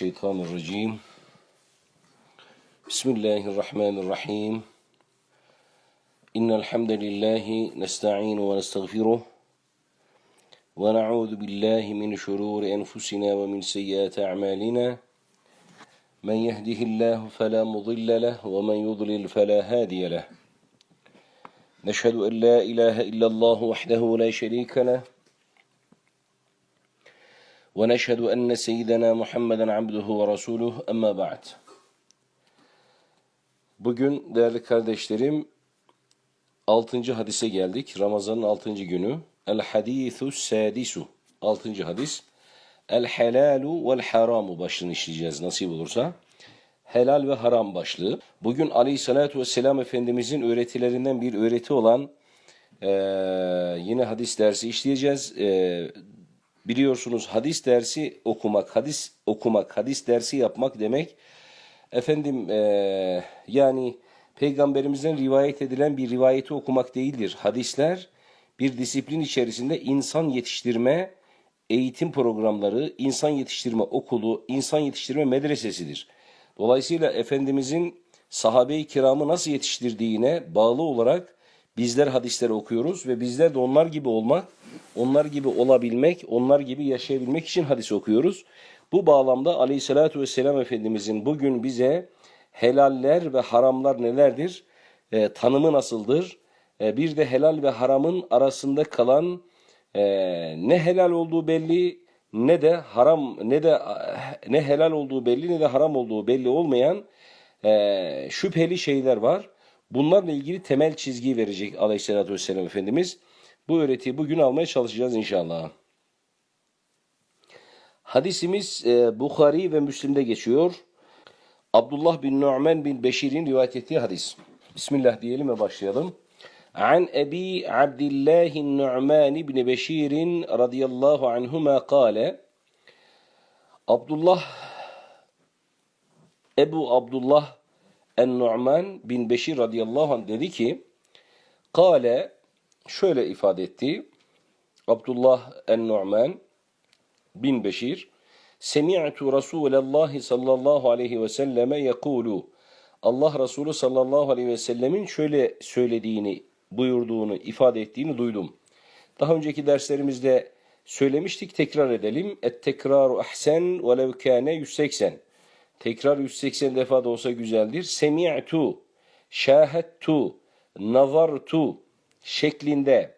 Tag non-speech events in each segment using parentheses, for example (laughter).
الشيطان الرجيم. بسم الله الرحمن الرحيم. إن الحمد لله نستعين ونستغفره ونعوذ بالله من شرور أنفسنا ومن سيئات أعمالنا. من يهده الله فلا مضل له ومن يضلل فلا هادي له. نشهد أن لا إله إلا الله وحده لا شريك له. ونشهد أن سيدنا محمدا عبده ورسوله أما بعد Bugün değerli kardeşlerim 6. hadise geldik. Ramazan'ın 6. günü. El hadithu sadisu. 6. hadis. El helalu vel haramu başlığını işleyeceğiz nasip olursa. Helal ve haram başlığı. Bugün aleyhissalatu vesselam Efendimizin öğretilerinden bir öğreti olan eee, yine hadis dersi işleyeceğiz. Eee, biliyorsunuz hadis dersi okumak, hadis okumak, hadis dersi yapmak demek efendim eee, yani peygamberimizden rivayet edilen bir rivayeti okumak değildir. Hadisler bir disiplin içerisinde insan yetiştirme eğitim programları, insan yetiştirme okulu, insan yetiştirme medresesidir. Dolayısıyla Efendimizin sahabe-i kiramı nasıl yetiştirdiğine bağlı olarak bizler hadisleri okuyoruz ve bizler de onlar gibi olmak, onlar gibi olabilmek, onlar gibi yaşayabilmek için hadis okuyoruz. Bu bağlamda Aleyhisselatü Vesselam Efendimizin bugün bize helaller ve haramlar nelerdir, e, tanımı nasıldır, e, bir de helal ve haramın arasında kalan e, ne helal olduğu belli ne de haram ne de ne helal olduğu belli ne de haram olduğu belli olmayan e, şüpheli şeyler var. Bunlarla ilgili temel çizgiyi verecek Aleyhisselatü Vesselam Efendimiz. Bu öğretiyi bugün almaya çalışacağız inşallah. Hadisimiz e, Bukhari ve Müslim'de geçiyor. Abdullah bin Nu'man bin Beşir'in rivayet ettiği hadis. Bismillah diyelim ve başlayalım. An Ebi Abdillah Nu'man bin Beşir radıyallahu anhuma kâle Abdullah Ebu Abdullah En-Nu'man bin Beşir radıyallahu anh dedi ki Kale şöyle ifade etti. Abdullah En-Nu'man bin Beşir Semi'tu Resulallah sallallahu aleyhi ve selleme yekulu Allah Resulü sallallahu aleyhi ve sellemin şöyle söylediğini, buyurduğunu, ifade ettiğini duydum. Daha önceki derslerimizde söylemiştik, tekrar edelim. Et tekraru ahsen velev kâne 180. Tekrar 180 defa da olsa güzeldir. Semi'tu, şahettu, nazartu şeklinde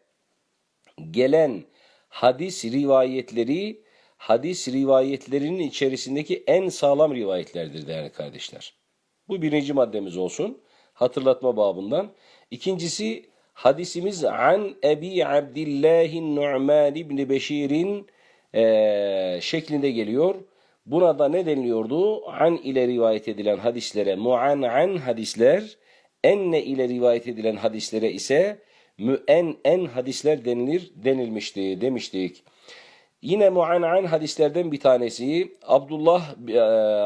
gelen hadis rivayetleri hadis rivayetlerinin içerisindeki en sağlam rivayetlerdir değerli kardeşler. Bu birinci maddemiz olsun. Hatırlatma babından. İkincisi hadisimiz an Ebi Abdillahin Nu'man ibn Beşir'in eee, şeklinde geliyor. Buna da ne deniliyordu? An ile rivayet edilen hadislere muan'an hadisler, enne ile rivayet edilen hadislere ise müen hadisler denilir denilmişti demiştik. Yine muan'an hadislerden bir tanesi Abdullah e,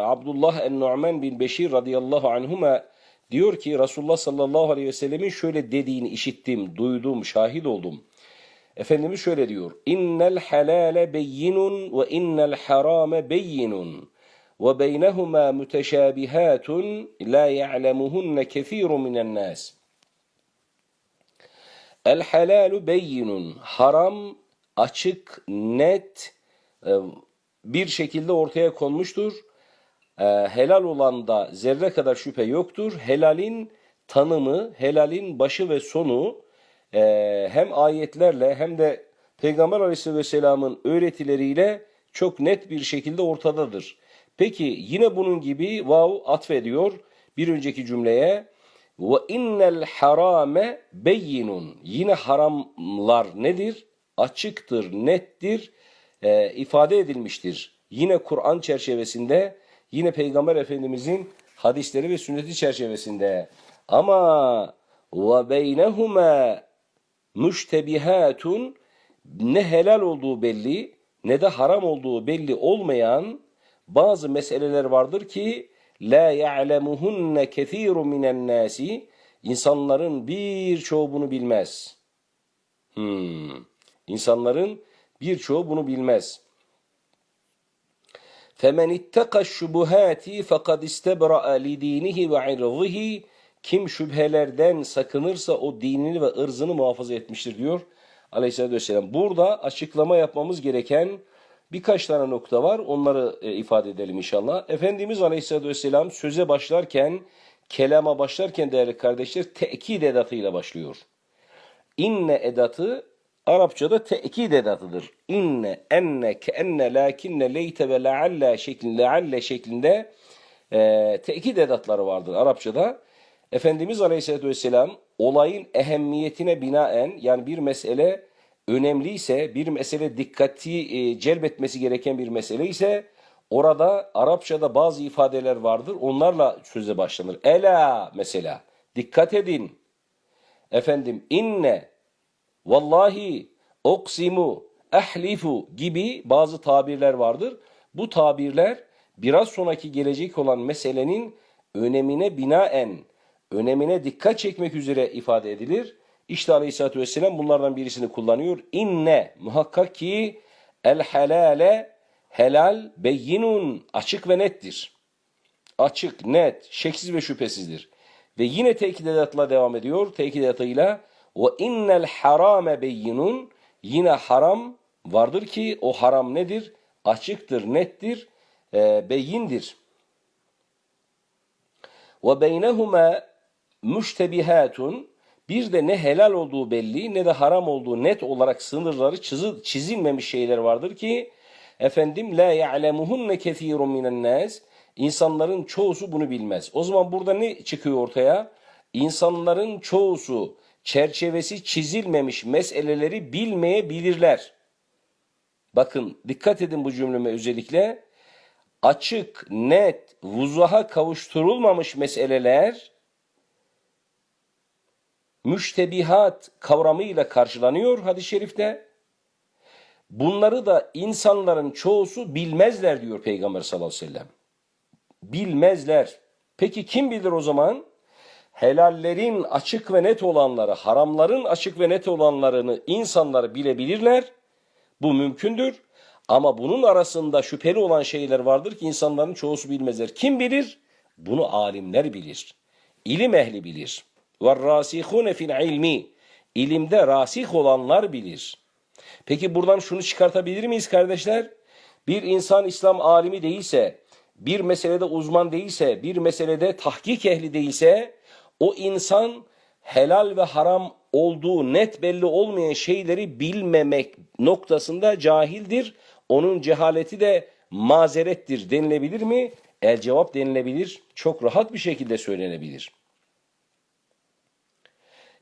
Abdullah en-Nu'man bin Beşir radıyallahu anhuma diyor ki Resulullah sallallahu aleyhi ve sellemin şöyle dediğini işittim, duydum, şahit oldum. Efendimiz şöyle diyor. İnnel halale beyinun ve innel harame beyinun ve beynehuma müteşabihatun la ya'lemuhunne kethirun minen nas. El halalu beyinun. Haram açık, net e, bir şekilde ortaya konmuştur. E, Helal olan da zerre kadar şüphe yoktur. Helalin tanımı, helalin başı ve sonu e, hem ayetlerle hem de Peygamber Aleyhisselatü Vesselam'ın öğretileriyle çok net bir şekilde ortadadır. Peki yine bunun gibi vav atfediyor bir önceki cümleye ve innel harame beyinun. Yine haramlar nedir? Açıktır, nettir, e, ifade edilmiştir. Yine Kur'an çerçevesinde, yine Peygamber Efendimizin hadisleri ve sünneti çerçevesinde. Ama ve beynehuma müştebihatun ne helal olduğu belli ne de haram olduğu belli olmayan bazı meseleler vardır ki la ya'lemuhunne kesirun minen nasi insanların birçoğu bunu bilmez. Hmm. İnsanların birçoğu bunu bilmez. Femen ittaka şubuhati fekad istebra'a li dinihi ve irzihi kim şüphelerden sakınırsa o dinini ve ırzını muhafaza etmiştir diyor Aleyhisselatü Vesselam. Burada açıklama yapmamız gereken birkaç tane nokta var. Onları e, ifade edelim inşallah. Efendimiz Aleyhisselatü Vesselam söze başlarken, kelama başlarken değerli kardeşler tekid edatıyla başlıyor. İnne edatı Arapçada tekid edatıdır. İnne, enne, keenne, lakinne, leyte ve lealle şeklinde, lealle şeklinde e, tekid edatları vardır Arapçada. Efendimiz Aleyhisselatü Vesselam olayın ehemmiyetine binaen yani bir mesele önemliyse, bir mesele dikkati e, celbetmesi gereken bir mesele ise orada Arapçada bazı ifadeler vardır. Onlarla söze başlanır. Ela mesela dikkat edin. Efendim inne vallahi oksimu ehlifu gibi bazı tabirler vardır. Bu tabirler biraz sonraki gelecek olan meselenin önemine binaen, önemine dikkat çekmek üzere ifade edilir. İşte Aleyhisselatü Vesselam bunlardan birisini kullanıyor. İnne muhakkak ki el helale helal beyinun açık ve nettir. Açık, net, şeksiz ve şüphesizdir. Ve yine tekit edatla devam ediyor. Tekit edatıyla ve innel harame beyinun yine haram vardır ki o haram nedir? Açıktır, nettir, e, beyindir. Ve beynehuma müştebihatun bir de ne helal olduğu belli ne de haram olduğu net olarak sınırları çizi, çizilmemiş şeyler vardır ki efendim la ya'lemuhunne kesirun minen nas insanların çoğusu bunu bilmez. O zaman burada ne çıkıyor ortaya? İnsanların çoğusu çerçevesi çizilmemiş meseleleri bilmeyebilirler. Bakın dikkat edin bu cümleme özellikle. Açık, net, vuzuha kavuşturulmamış meseleler müştebihat kavramıyla karşılanıyor hadis-i şerifte. Bunları da insanların çoğusu bilmezler diyor Peygamber sallallahu aleyhi ve sellem. Bilmezler. Peki kim bilir o zaman? Helallerin açık ve net olanları, haramların açık ve net olanlarını insanlar bilebilirler. Bu mümkündür. Ama bunun arasında şüpheli olan şeyler vardır ki insanların çoğusu bilmezler. Kim bilir? Bunu alimler bilir. İlim ehli bilir. Ve rasihune fil ilmi. İlimde rasih olanlar bilir. Peki buradan şunu çıkartabilir miyiz kardeşler? Bir insan İslam alimi değilse, bir meselede uzman değilse, bir meselede tahkik ehli değilse o insan helal ve haram olduğu net belli olmayan şeyleri bilmemek noktasında cahildir. Onun cehaleti de mazerettir denilebilir mi? El cevap denilebilir. Çok rahat bir şekilde söylenebilir.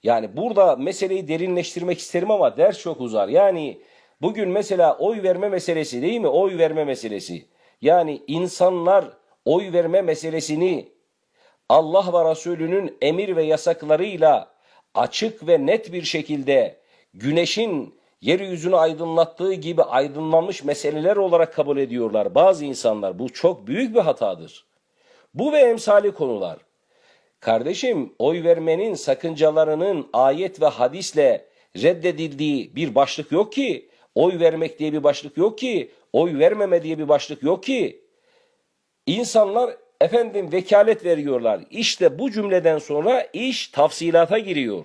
Yani burada meseleyi derinleştirmek isterim ama ders çok uzar. Yani bugün mesela oy verme meselesi değil mi? Oy verme meselesi. Yani insanlar oy verme meselesini Allah ve Resulünün emir ve yasaklarıyla açık ve net bir şekilde güneşin yeryüzünü aydınlattığı gibi aydınlanmış meseleler olarak kabul ediyorlar bazı insanlar. Bu çok büyük bir hatadır. Bu ve emsali konular. Kardeşim oy vermenin sakıncalarının ayet ve hadisle reddedildiği bir başlık yok ki. Oy vermek diye bir başlık yok ki. Oy vermeme diye bir başlık yok ki. İnsanlar efendim vekalet veriyorlar. İşte bu cümleden sonra iş tafsilata giriyor.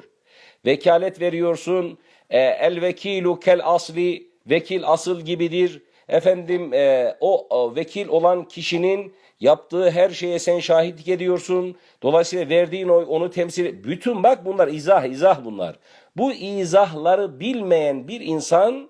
Vekalet veriyorsun. E, el vekilu kel asli vekil asıl gibidir. Efendim e, o, o vekil olan kişinin yaptığı her şeye sen şahitlik ediyorsun. Dolayısıyla verdiğin oy onu temsil bütün bak bunlar izah izah bunlar. Bu izahları bilmeyen bir insan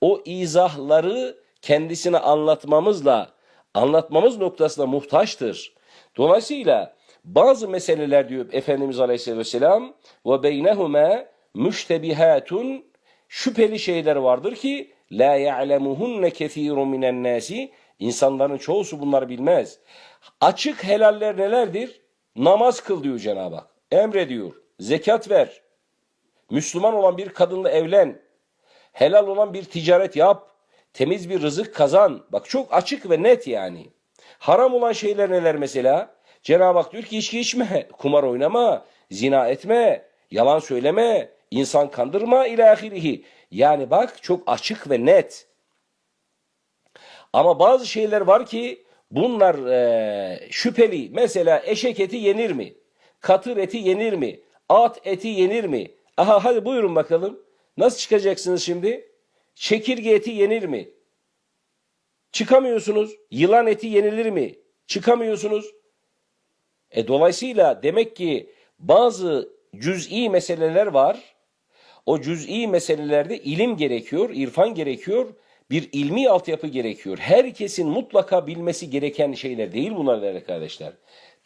o izahları kendisine anlatmamızla anlatmamız noktasında muhtaçtır. Dolayısıyla bazı meseleler diyor Efendimiz Aleyhisselatü Vesselam ve beynehuma müştebihatun şüpheli şeyler vardır ki la ya'lemuhunne kesirun minen nasi insanların çoğusu bunları bilmez. Açık helaller nelerdir? Namaz kıl diyor Cenab-ı Hak. Emrediyor. Zekat ver. Müslüman olan bir kadınla evlen. Helal olan bir ticaret yap. Temiz bir rızık kazan. Bak çok açık ve net yani. Haram olan şeyler neler mesela? Cenab-ı Hak diyor ki içki içme, (laughs) kumar oynama, zina etme, yalan söyleme, insan kandırma ilahirihi. Yani bak çok açık ve net. Ama bazı şeyler var ki bunlar e, şüpheli. Mesela eşek eti yenir mi? Katır eti yenir mi? At eti yenir mi? Aha hadi buyurun bakalım. Nasıl çıkacaksınız şimdi? Çekirge eti yenir mi? Çıkamıyorsunuz. Yılan eti yenilir mi? Çıkamıyorsunuz. E dolayısıyla demek ki bazı cüz'i meseleler var. O cüz'i meselelerde ilim gerekiyor, irfan gerekiyor, bir ilmi altyapı gerekiyor. Herkesin mutlaka bilmesi gereken şeyler değil bunlar değerli kardeşler.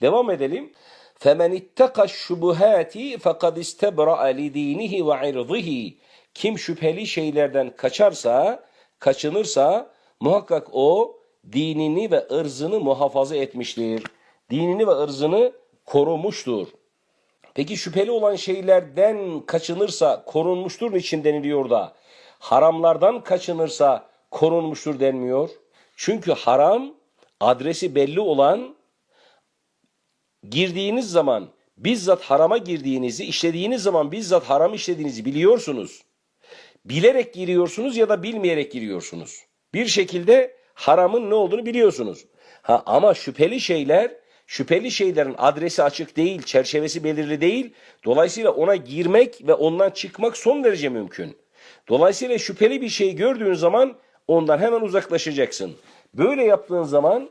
Devam edelim. فَمَنِ اتَّقَ الشُّبُهَاتِ فَقَدْ اسْتَبْرَأَ لِد۪ينِهِ وَعِرْضِهِ Kim şüpheli şeylerden kaçarsa, kaçınırsa muhakkak o dinini ve ırzını muhafaza etmiştir. Dinini ve ırzını korumuştur. Peki şüpheli olan şeylerden kaçınırsa korunmuştur için deniliyor da haramlardan kaçınırsa korunmuştur denmiyor. Çünkü haram adresi belli olan girdiğiniz zaman bizzat harama girdiğinizi, işlediğiniz zaman bizzat haram işlediğinizi biliyorsunuz. Bilerek giriyorsunuz ya da bilmeyerek giriyorsunuz. Bir şekilde haramın ne olduğunu biliyorsunuz. Ha ama şüpheli şeyler, şüpheli şeylerin adresi açık değil, çerçevesi belirli değil. Dolayısıyla ona girmek ve ondan çıkmak son derece mümkün. Dolayısıyla şüpheli bir şey gördüğün zaman ondan hemen uzaklaşacaksın. Böyle yaptığın zaman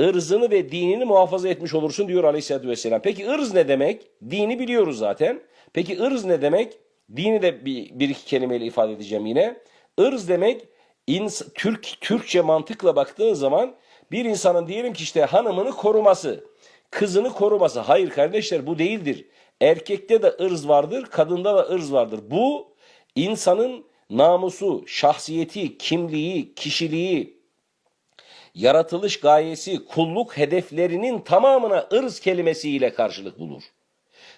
ırzını ve dinini muhafaza etmiş olursun diyor Aleyhisselatü Vesselam. Peki ırz ne demek? Dini biliyoruz zaten. Peki ırz ne demek? Dini de bir, bir iki kelimeyle ifade edeceğim yine. Irz demek ins Türk Türkçe mantıkla baktığın zaman bir insanın diyelim ki işte hanımını koruması, kızını koruması. Hayır kardeşler bu değildir. Erkekte de ırz vardır, kadında da ırz vardır. Bu insanın namusu, şahsiyeti, kimliği, kişiliği, yaratılış gayesi, kulluk hedeflerinin tamamına ırz kelimesiyle karşılık bulur.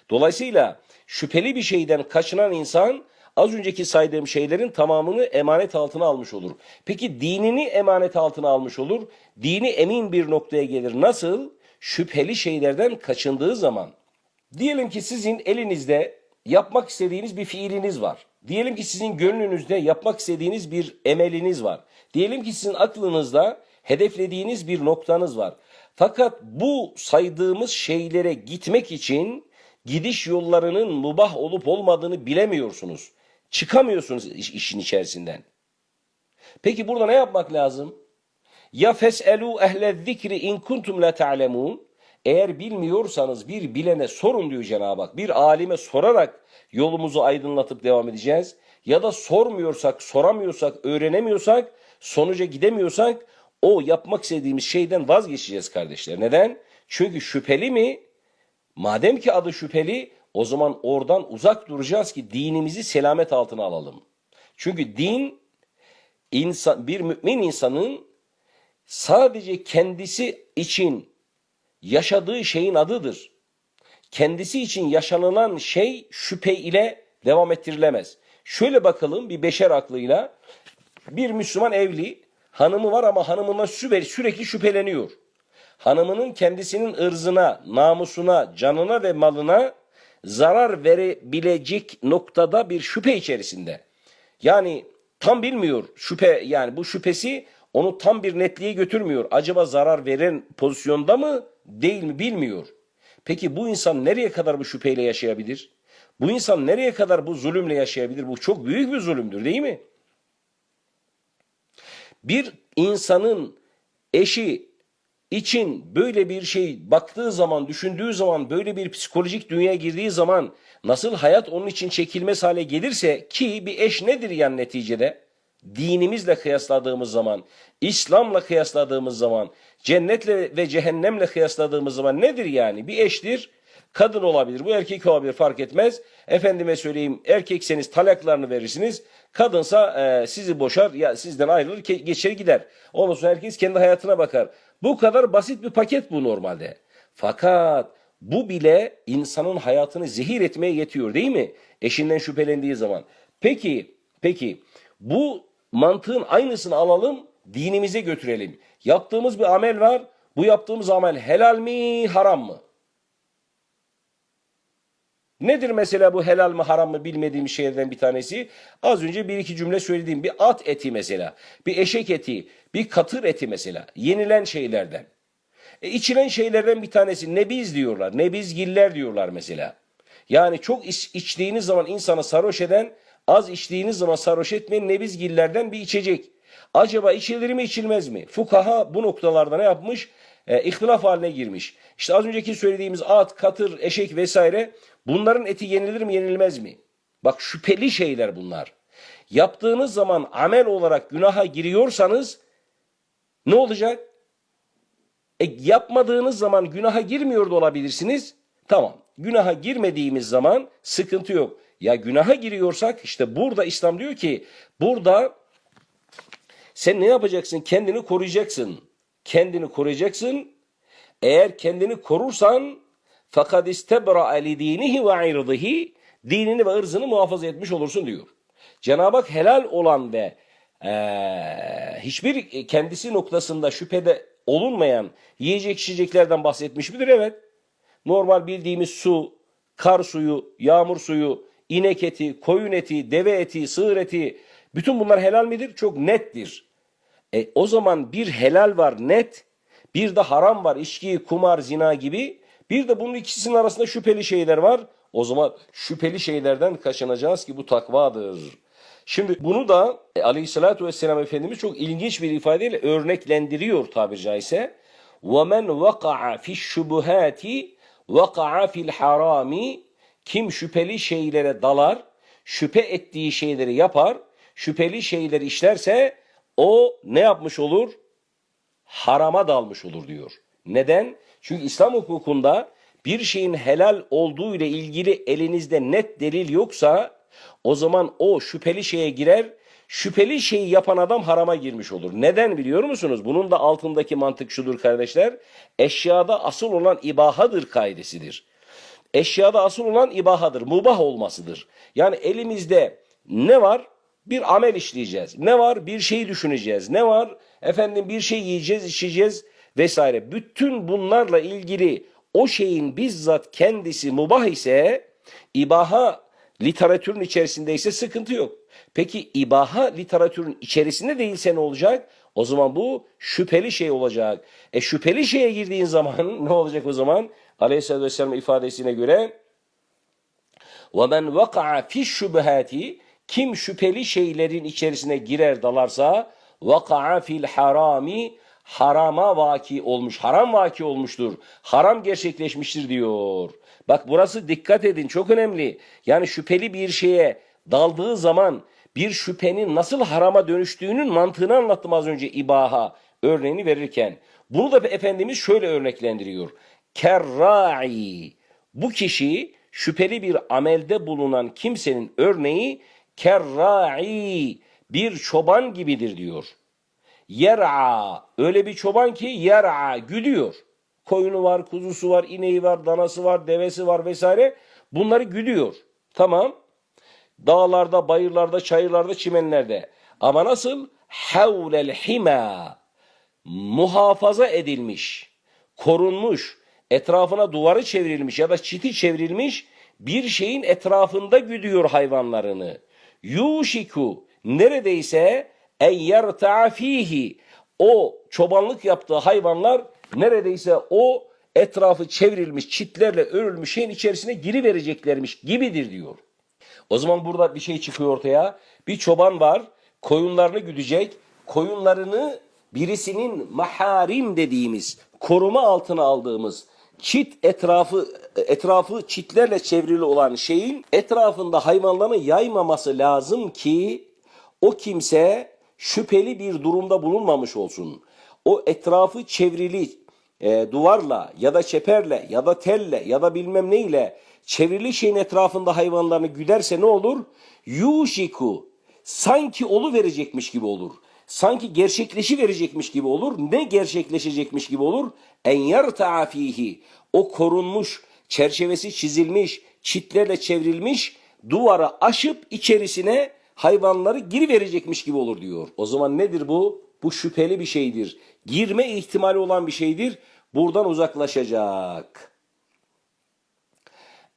Dolayısıyla şüpheli bir şeyden kaçınan insan az önceki saydığım şeylerin tamamını emanet altına almış olur. Peki dinini emanet altına almış olur. Dini emin bir noktaya gelir. Nasıl? Şüpheli şeylerden kaçındığı zaman. Diyelim ki sizin elinizde yapmak istediğiniz bir fiiliniz var. Diyelim ki sizin gönlünüzde yapmak istediğiniz bir emeliniz var. Diyelim ki sizin aklınızda hedeflediğiniz bir noktanız var. Fakat bu saydığımız şeylere gitmek için gidiş yollarının mubah olup olmadığını bilemiyorsunuz. Çıkamıyorsunuz iş- işin içerisinden. Peki burada ne yapmak lazım? Ya feselu ehle zikri in kuntum la ta'lemun. Eğer bilmiyorsanız bir bilene sorun diyor Cenab-ı Hak. Bir alime sorarak yolumuzu aydınlatıp devam edeceğiz. Ya da sormuyorsak, soramıyorsak, öğrenemiyorsak, sonuca gidemiyorsak o yapmak istediğimiz şeyden vazgeçeceğiz kardeşler. Neden? Çünkü şüpheli mi? Madem ki adı şüpheli o zaman oradan uzak duracağız ki dinimizi selamet altına alalım. Çünkü din insan, bir mümin insanın sadece kendisi için yaşadığı şeyin adıdır. Kendisi için yaşanılan şey şüphe ile devam ettirilemez. Şöyle bakalım bir beşer aklıyla bir Müslüman evli hanımı var ama hanımından sürekli, şüpheleniyor. Hanımının kendisinin ırzına, namusuna, canına ve malına zarar verebilecek noktada bir şüphe içerisinde. Yani tam bilmiyor şüphe yani bu şüphesi onu tam bir netliğe götürmüyor. Acaba zarar veren pozisyonda mı değil mi bilmiyor. Peki bu insan nereye kadar bu şüpheyle yaşayabilir? Bu insan nereye kadar bu zulümle yaşayabilir? Bu çok büyük bir zulümdür değil mi? Bir insanın eşi için böyle bir şey baktığı zaman, düşündüğü zaman, böyle bir psikolojik dünyaya girdiği zaman nasıl hayat onun için çekilmez hale gelirse ki bir eş nedir yani neticede? Dinimizle kıyasladığımız zaman, İslam'la kıyasladığımız zaman, cennetle ve cehennemle kıyasladığımız zaman nedir yani? Bir eştir, kadın olabilir, bu erkek olabilir fark etmez. Efendime söyleyeyim erkekseniz talaklarını verirsiniz. Kadınsa e, sizi boşar, ya sizden ayrılır, geçer gider. Ondan sonra herkes kendi hayatına bakar. Bu kadar basit bir paket bu normalde. Fakat bu bile insanın hayatını zehir etmeye yetiyor değil mi? Eşinden şüphelendiği zaman. Peki, peki bu mantığın aynısını alalım, dinimize götürelim. Yaptığımız bir amel var. Bu yaptığımız amel helal mi, haram mı? Nedir mesela bu helal mı haram mı bilmediğim şeylerden bir tanesi? Az önce bir iki cümle söylediğim bir at eti mesela, bir eşek eti, bir katır eti mesela. Yenilen şeylerden. E, içilen şeylerden bir tanesi nebiz diyorlar. Nebizgiller diyorlar mesela. Yani çok iç, içtiğiniz zaman insanı sarhoş eden, az içtiğiniz zaman sarhoş etmeyen nebizgillerden bir içecek. Acaba içilir mi içilmez mi? Fukaha bu noktalarda ne yapmış? E, ihtilaf haline girmiş. İşte az önceki söylediğimiz at, katır, eşek vesaire bunların eti yenilir mi yenilmez mi? Bak şüpheli şeyler bunlar. Yaptığınız zaman amel olarak günaha giriyorsanız ne olacak? E, yapmadığınız zaman günaha girmiyor da olabilirsiniz. Tamam. Günaha girmediğimiz zaman sıkıntı yok. Ya günaha giriyorsak işte burada İslam diyor ki burada sen ne yapacaksın? Kendini koruyacaksın. Kendini koruyacaksın. Eğer kendini korursan fakat istebra li dinihi ve irdihi dinini ve ırzını muhafaza etmiş olursun diyor. Cenab-ı Hak helal olan ve eee, hiçbir kendisi noktasında şüphede olunmayan yiyecek içeceklerden bahsetmiş midir? Evet. Normal bildiğimiz su, kar suyu, yağmur suyu, inek eti, koyun eti, deve eti, sığır eti bütün bunlar helal midir? Çok nettir. E, o zaman bir helal var net, bir de haram var içki, kumar, zina gibi. Bir de bunun ikisinin arasında şüpheli şeyler var. O zaman şüpheli şeylerden kaçınacağız ki bu takvadır. Şimdi bunu da e, aleyhissalatü vesselam Efendimiz çok ilginç bir ifadeyle örneklendiriyor tabiri caizse. وَمَنْ وَقَعَ فِي الشُّبُهَاتِ وَقَعَ فِي الْحَرَامِ kim şüpheli şeylere dalar, şüphe ettiği şeyleri yapar, şüpheli şeyleri işlerse o ne yapmış olur? harama dalmış olur diyor. Neden? Çünkü İslam hukukunda bir şeyin helal olduğu ile ilgili elinizde net delil yoksa o zaman o şüpheli şeye girer. Şüpheli şeyi yapan adam harama girmiş olur. Neden biliyor musunuz? Bunun da altındaki mantık şudur kardeşler. Eşyada asıl olan ibahadır kaidesidir. Eşyada asıl olan ibahadır, mubah olmasıdır. Yani elimizde ne var? Bir amel işleyeceğiz. Ne var? Bir şey düşüneceğiz. Ne var? Efendim bir şey yiyeceğiz, içeceğiz vesaire. Bütün bunlarla ilgili o şeyin bizzat kendisi mubah ise ibaha literatürün içerisinde ise sıkıntı yok. Peki ibaha literatürün içerisinde değilse ne olacak? O zaman bu şüpheli şey olacak. E şüpheli şeye girdiğin zaman (laughs) ne olacak o zaman? Aleyhisselatü Vesselam ifadesine göre وَمَنْ وَقَعَ فِي الشُّبْهَاتِ Kim şüpheli şeylerin içerisine girer dalarsa وَقَعَ فِي الْحَرَامِ Harama vaki olmuş, haram vaki olmuştur. Haram gerçekleşmiştir diyor. Bak burası dikkat edin çok önemli. Yani şüpheli bir şeye daldığı zaman bir şüphenin nasıl harama dönüştüğünün mantığını anlattım az önce ibaha örneğini verirken. Bunu da Efendimiz şöyle örneklendiriyor. Kerra'i. Bu kişi şüpheli bir amelde bulunan kimsenin örneği kerra'i bir çoban gibidir diyor. Yer'a öyle bir çoban ki yer'a güdüyor. Koyunu var, kuzusu var, ineği var, danası var, devesi var vesaire. Bunları güdüyor. Tamam. Dağlarda, bayırlarda, çayırlarda, çimenlerde. Ama nasıl? Havlel hima. Muhafaza edilmiş, korunmuş, etrafına duvarı çevrilmiş ya da çiti çevrilmiş bir şeyin etrafında güdüyor hayvanlarını. Yuşiku neredeyse en yerta'a o çobanlık yaptığı hayvanlar neredeyse o etrafı çevrilmiş çitlerle örülmüş şeyin içerisine girivereceklermiş gibidir diyor. O zaman burada bir şey çıkıyor ortaya. Bir çoban var, koyunlarını güdecek. Koyunlarını birisinin maharim dediğimiz, koruma altına aldığımız çit etrafı etrafı çitlerle çevrili olan şeyin etrafında hayvanlarını yaymaması lazım ki o kimse şüpheli bir durumda bulunmamış olsun. O etrafı çevrili e, duvarla ya da çeperle ya da telle ya da bilmem neyle çevrili şeyin etrafında hayvanlarını güderse ne olur? Yuşiku sanki olu verecekmiş gibi olur. Sanki gerçekleşi verecekmiş gibi olur. Ne gerçekleşecekmiş gibi olur? En yerta'a fihi. O korunmuş, çerçevesi çizilmiş, çitlerle çevrilmiş duvara aşıp içerisine hayvanları giri verecekmiş gibi olur diyor. O zaman nedir bu? Bu şüpheli bir şeydir. Girme ihtimali olan bir şeydir. Buradan uzaklaşacak.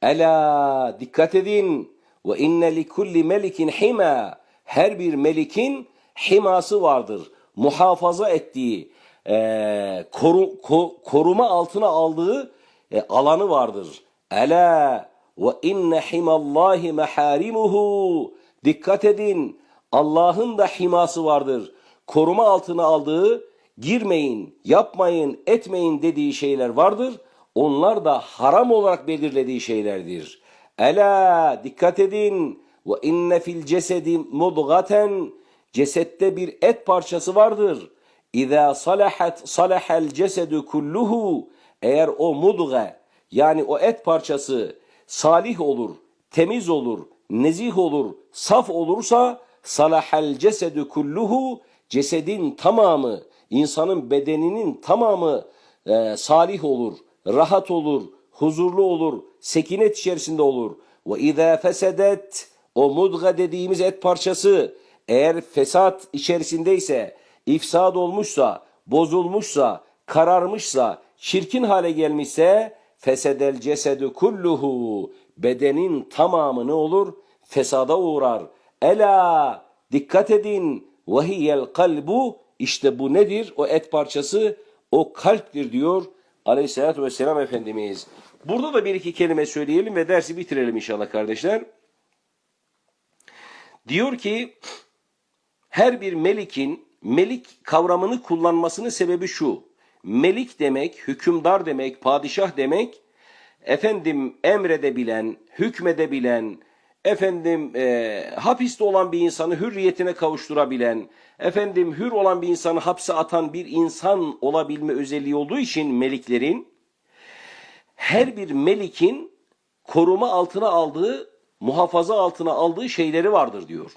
Ela dikkat edin ve inne li kulli melikin hima her bir melikin himası vardır. Muhafaza ettiği, e, koru, ko- koruma altına aldığı e, alanı vardır. Ela ve inne himallahi meharimuhu dikkat edin Allah'ın da himası vardır. Koruma altına aldığı girmeyin, yapmayın, etmeyin dediği şeyler vardır. Onlar da haram olarak belirlediği şeylerdir. Ela dikkat edin ve inne fil cesedi mudgaten cesette bir et parçası vardır. İza salahat salahal cesedu kulluhu eğer o mudga yani o et parçası salih olur, temiz olur, nezih olur, saf olursa salahal cesedu kulluhu cesedin tamamı, insanın bedeninin tamamı e, salih olur, rahat olur, huzurlu olur, sekinet içerisinde olur. Ve izâ fesedet o mudga dediğimiz et parçası eğer fesat içerisindeyse, ifsad olmuşsa, bozulmuşsa, kararmışsa, çirkin hale gelmişse fesedel cesedü kulluhu bedenin tamamı ne olur? Fesada uğrar. Ela dikkat edin vehiyel kalbu işte bu nedir? O et parçası o kalptir diyor Aleyhisselatü Vesselam Efendimiz. Burada da bir iki kelime söyleyelim ve dersi bitirelim inşallah kardeşler. Diyor ki her bir melikin melik kavramını kullanmasının sebebi şu. Melik demek, hükümdar demek, padişah demek, efendim emredebilen, hükmedebilen, efendim e, hapiste olan bir insanı hürriyetine kavuşturabilen, efendim hür olan bir insanı hapse atan bir insan olabilme özelliği olduğu için meliklerin her bir melikin koruma altına aldığı, muhafaza altına aldığı şeyleri vardır diyor.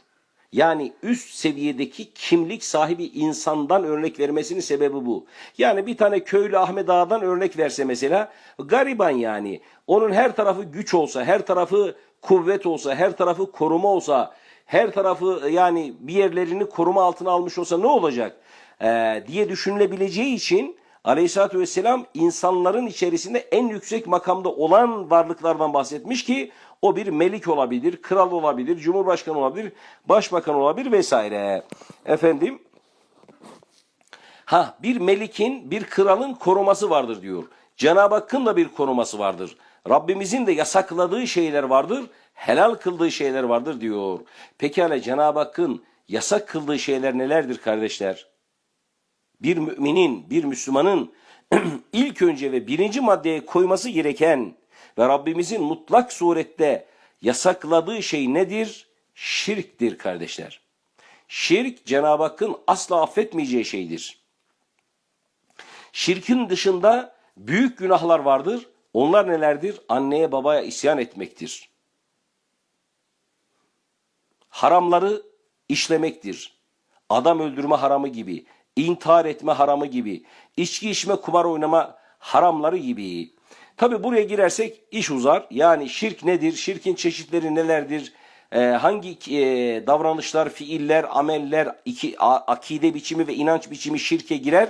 Yani üst seviyedeki kimlik sahibi insandan örnek vermesinin sebebi bu. Yani bir tane köylü Ahmet Ağa'dan örnek verse mesela gariban yani. Onun her tarafı güç olsa, her tarafı kuvvet olsa, her tarafı koruma olsa, her tarafı yani bir yerlerini koruma altına almış olsa ne olacak? Ee, diye düşünülebileceği için Aleyhisselatü Vesselam insanların içerisinde en yüksek makamda olan varlıklardan bahsetmiş ki o bir melik olabilir, kral olabilir, cumhurbaşkanı olabilir, başbakan olabilir vesaire. Efendim ha bir melikin, bir kralın koruması vardır diyor. Cenab-ı Hakk'ın da bir koruması vardır. Rabbimizin de yasakladığı şeyler vardır, helal kıldığı şeyler vardır diyor. Pekala Cenab-ı Hakk'ın yasak kıldığı şeyler nelerdir kardeşler? bir müminin, bir Müslümanın (clears throat) ilk önce ve birinci maddeye koyması gereken ve Rabbimizin mutlak surette yasakladığı şey nedir? Şirktir kardeşler. Şirk Cenab-ı Hakk'ın asla affetmeyeceği şeydir. Şirkin dışında büyük günahlar vardır. Onlar nelerdir? Anneye babaya isyan etmektir. Haramları işlemektir. Adam öldürme haramı gibi, intihar etme haramı gibi, içki içme, kumar oynama haramları gibi. Tabi buraya girersek iş uzar. Yani şirk nedir? Şirkin çeşitleri nelerdir? Ee, hangi e, davranışlar, fiiller, ameller, iki, a, akide biçimi ve inanç biçimi şirke girer?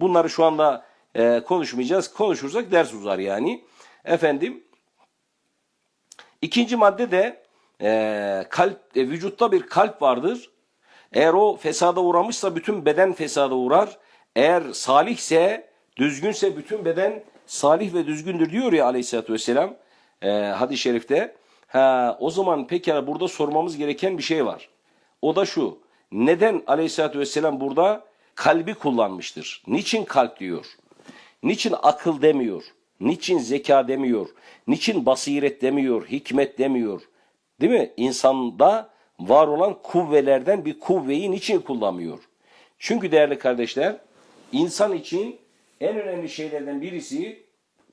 Bunları şu anda e, konuşmayacağız. Konuşursak ders uzar yani. Efendim, ikinci madde de e, kalp, e, vücutta bir kalp vardır. Eğer o fesada uğramışsa bütün beden fesada uğrar. Eğer salihse, düzgünse bütün beden salih ve düzgündür diyor ya aleyhissalatü vesselam e, hadis-i şerifte. Ha, o zaman pekala burada sormamız gereken bir şey var. O da şu. Neden aleyhissalatü vesselam burada kalbi kullanmıştır? Niçin kalp diyor? Niçin akıl demiyor? Niçin zeka demiyor? Niçin basiret demiyor? Hikmet demiyor? Değil mi? İnsanda var olan kuvvelerden bir kuvveyi niçin kullanmıyor? Çünkü değerli kardeşler, insan için en önemli şeylerden birisi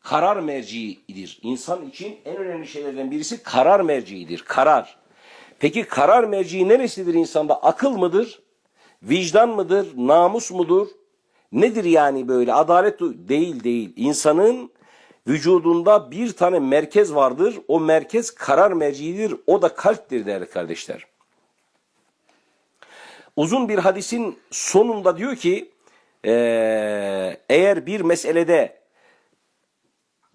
karar merciidir. İnsan için en önemli şeylerden birisi karar merciidir. Karar. Peki karar merciği neresidir insanda? Akıl mıdır? Vicdan mıdır? Namus mudur? Nedir yani böyle? Adalet değil değil. İnsanın vücudunda bir tane merkez vardır. O merkez karar merciidir. O da kalptir değerli kardeşler. Uzun bir hadisin sonunda diyor ki eğer bir meselede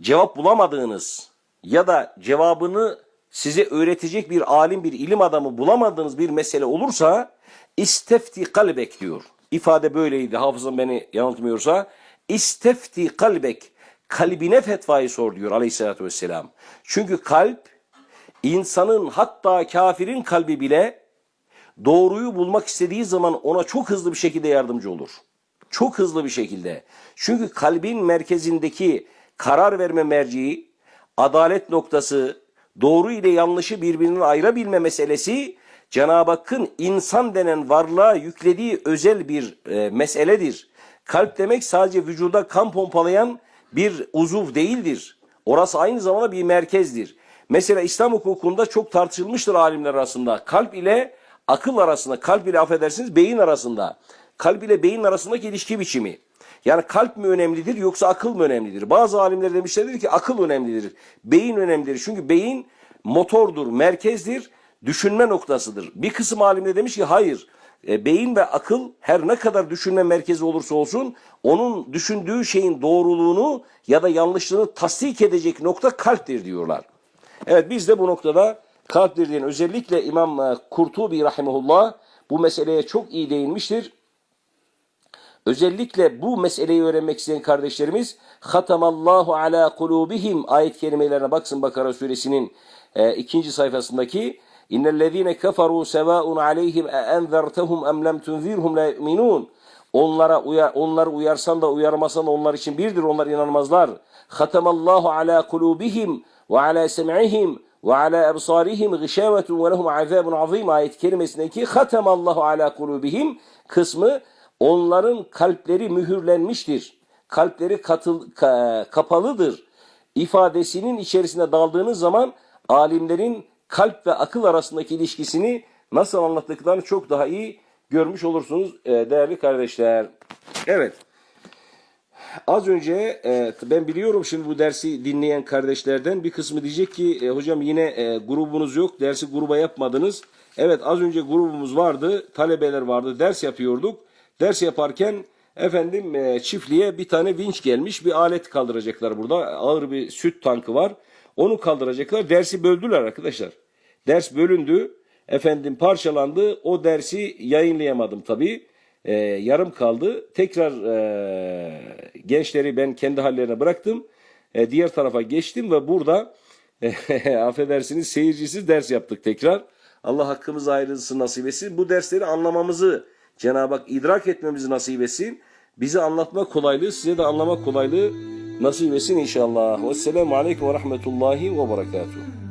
cevap bulamadığınız ya da cevabını size öğretecek bir alim, bir ilim adamı bulamadığınız bir mesele olursa istefti kalbek diyor. İfade böyleydi hafızam beni yanıltmıyorsa. İstefti kalbek kalbine fetvayı sor diyor aleyhissalatü vesselam. Çünkü kalp insanın hatta kafirin kalbi bile doğruyu bulmak istediği zaman ona çok hızlı bir şekilde yardımcı olur. Çok hızlı bir şekilde. Çünkü kalbin merkezindeki karar verme merciği, adalet noktası, doğru ile yanlışı birbirinden ayırabilme meselesi Cenab-ı Hakk'ın insan denen varlığa yüklediği özel bir e, meseledir. Kalp demek sadece vücuda kan pompalayan bir uzuv değildir. Orası aynı zamanda bir merkezdir. Mesela İslam hukukunda çok tartışılmıştır alimler arasında. Kalp ile akıl arasında, kalp ile affedersiniz beyin arasında. Kalp ile beyin arasındaki ilişki biçimi. Yani kalp mi önemlidir yoksa akıl mı önemlidir? Bazı alimler demişlerdir ki akıl önemlidir. Beyin önemlidir. Çünkü beyin motordur, merkezdir, düşünme noktasıdır. Bir kısım alimler demiş ki hayır. E, beyin ve akıl her ne kadar düşünme merkezi olursa olsun onun düşündüğü şeyin doğruluğunu ya da yanlışlığını tasdik edecek nokta kalptir diyorlar. Evet biz de bu noktada kalptir diyen özellikle İmam e, Kurtubi rahimahullah bu meseleye çok iyi değinmiştir. Özellikle bu meseleyi öğrenmek isteyen kardeşlerimiz Hatamallahu ala kulubihim ayet kelimelerine baksın Bakara suresinin e, ikinci sayfasındaki İnnellezîne keferû sevâun aleyhim e enzertehum em lem tunzirhum la yu'minûn Onlara uyar, onları uyarsan da uyarmasan da onlar için birdir. Onlar inanmazlar. Hatamallahu ala kulubihim ve ala sem'ihim ve ala ebsarihim gışavetun ve lehum azabun azim ayet kelimesindeki hatamallahu ala kulubihim kısmı onların kalpleri mühürlenmiştir. Kalpleri katıl, ka- kapalıdır. ifadesinin içerisine daldığınız zaman alimlerin kalp ve akıl arasındaki ilişkisini nasıl anlattıklarını çok daha iyi görmüş olursunuz e, değerli kardeşler. Evet. Az önce e, ben biliyorum şimdi bu dersi dinleyen kardeşlerden bir kısmı diyecek ki e, hocam yine grubunuz yok dersi gruba yapmadınız. Evet az önce grubumuz vardı talebeler vardı ders yapıyorduk. Ders yaparken efendim e, çiftliğe bir tane vinç gelmiş bir alet kaldıracaklar burada ağır bir süt tankı var. Onu kaldıracaklar dersi böldüler arkadaşlar. Ders bölündü efendim parçalandı o dersi yayınlayamadım tabii. Ee, yarım kaldı. Tekrar e, gençleri ben kendi hallerine bıraktım. E, diğer tarafa geçtim ve burada e, (laughs) affedersiniz seyircisiz ders yaptık tekrar. Allah hakkımız ayrılsın nasip etsin. Bu dersleri anlamamızı Cenab-ı Hak idrak etmemizi nasip etsin. Bize anlatma kolaylığı, size de anlama kolaylığı nasip etsin inşallah. Vesselamu aleyküm ve rahmetullahi ve berekatuhu.